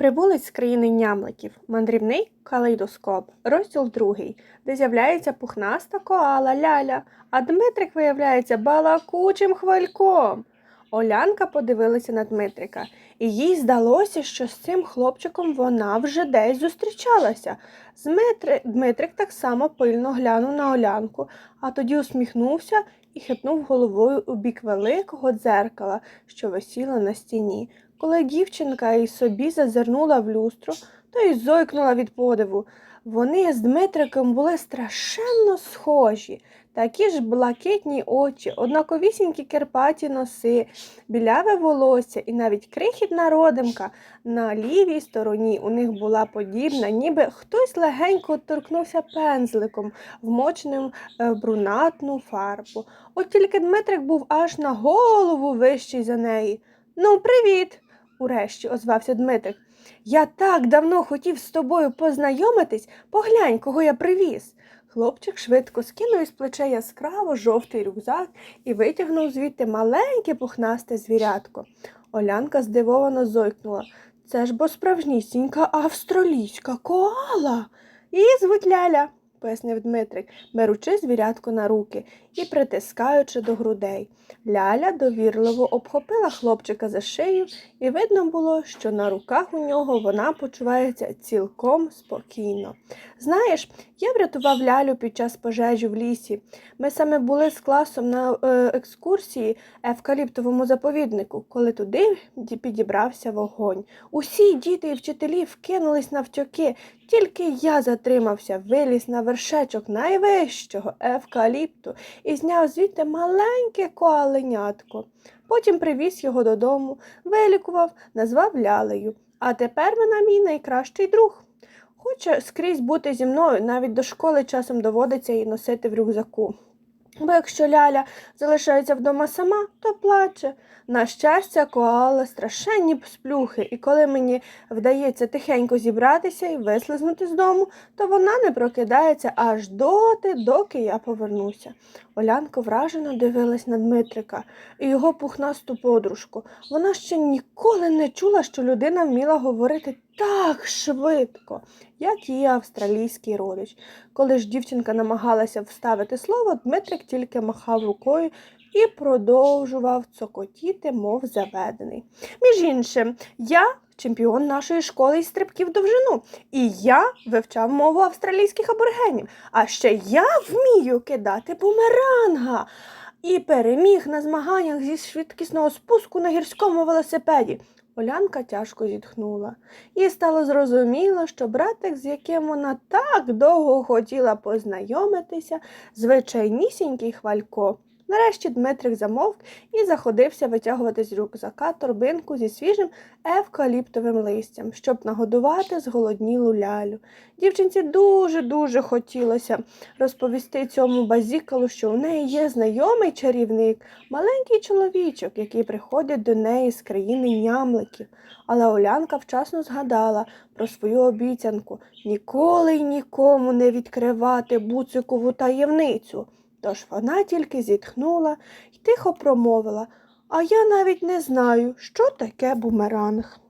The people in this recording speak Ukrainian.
Прибулець з країни нямликів. Мандрівний калейдоскоп. Розділ другий, де з'являється пухнаста коала ляля, а Дмитрик виявляється балакучим хвальком. Олянка подивилася на Дмитрика, і їй здалося, що з цим хлопчиком вона вже десь зустрічалася. Змитри... Дмитрик так само пильно глянув на Олянку, а тоді усміхнувся і хитнув головою у бік великого дзеркала, що висіло на стіні. Коли дівчинка і собі зазирнула в люстру, то й зойкнула від подиву. Вони з Дмитриком були страшенно схожі, такі ж блакитні очі, однаковісінькі керпаті носи, біляве волосся і навіть крихітна родимка на лівій стороні у них була подібна, ніби хтось легенько торкнувся пензликом, вмоченим е, в брунатну фарбу. От тільки Дмитрик був аж на голову вищий за неї. Ну, привіт! Урешті озвався Дмитрик. Я так давно хотів з тобою познайомитись, поглянь, кого я привіз. Хлопчик швидко скинув із плече яскраво жовтий рюкзак і витягнув звідти маленьке пухнасте звірятко. Олянка здивовано зойкнула. Це ж бо справжнісінька австралійська коала. Її звуть Ляля, пояснив Дмитрик, беручи звірятко на руки і притискаючи до грудей. Ляля довірливо обхопила хлопчика за шию, і видно було, що на руках у нього вона почувається цілком спокійно. Знаєш, я врятував лялю під час пожежі в лісі. Ми саме були з класом на е, екскурсії евкаліптовому заповіднику, коли туди підібрався вогонь. Усі діти і вчителі вкинулись навтьоки, тільки я затримався, виліз на вершечок найвищого евкаліпту і зняв звідти маленьке коаленятко. Потім привіз його додому, вилікував, назвав лялею. А тепер вона мій найкращий друг. Хоче скрізь бути зі мною, навіть до школи часом доводиться її носити в рюкзаку. Бо якщо Ляля залишається вдома сама, то плаче. На щастя, коала страшенні сплюхи, і коли мені вдається тихенько зібратися і вислизнути з дому, то вона не прокидається аж доти, доки я повернуся. Олянка вражено дивилась на Дмитрика і його пухнасту подружку. Вона ще ніколи не чула, що людина вміла говорити так швидко, як її австралійський родич. Коли ж дівчинка намагалася вставити слово, Дмитрик тільки махав рукою і продовжував цокотіти, мов заведений. Між іншим, я чемпіон нашої школи із стрибків довжину, і я вивчав мову австралійських аборигенів. А ще я вмію кидати бумеранга. І переміг на змаганнях зі швидкісного спуску на гірському велосипеді. Олянка тяжко зітхнула. Їй стало зрозуміло, що братик, з яким вона так довго хотіла познайомитися, звичайнісінький хвалько. Нарешті Дмитрик замовк і заходився витягувати з рюкзака торбинку зі свіжим евкаліптовим листям, щоб нагодувати зголоднілу лялю. Дівчинці дуже-дуже хотілося розповісти цьому базікалу, що у неї є знайомий чарівник, маленький чоловічок, який приходить до неї з країни нямликів. Але Олянка вчасно згадала про свою обіцянку ніколи й нікому не відкривати буцикову таємницю. Тож вона тільки зітхнула й тихо промовила, а я навіть не знаю, що таке бумеранг.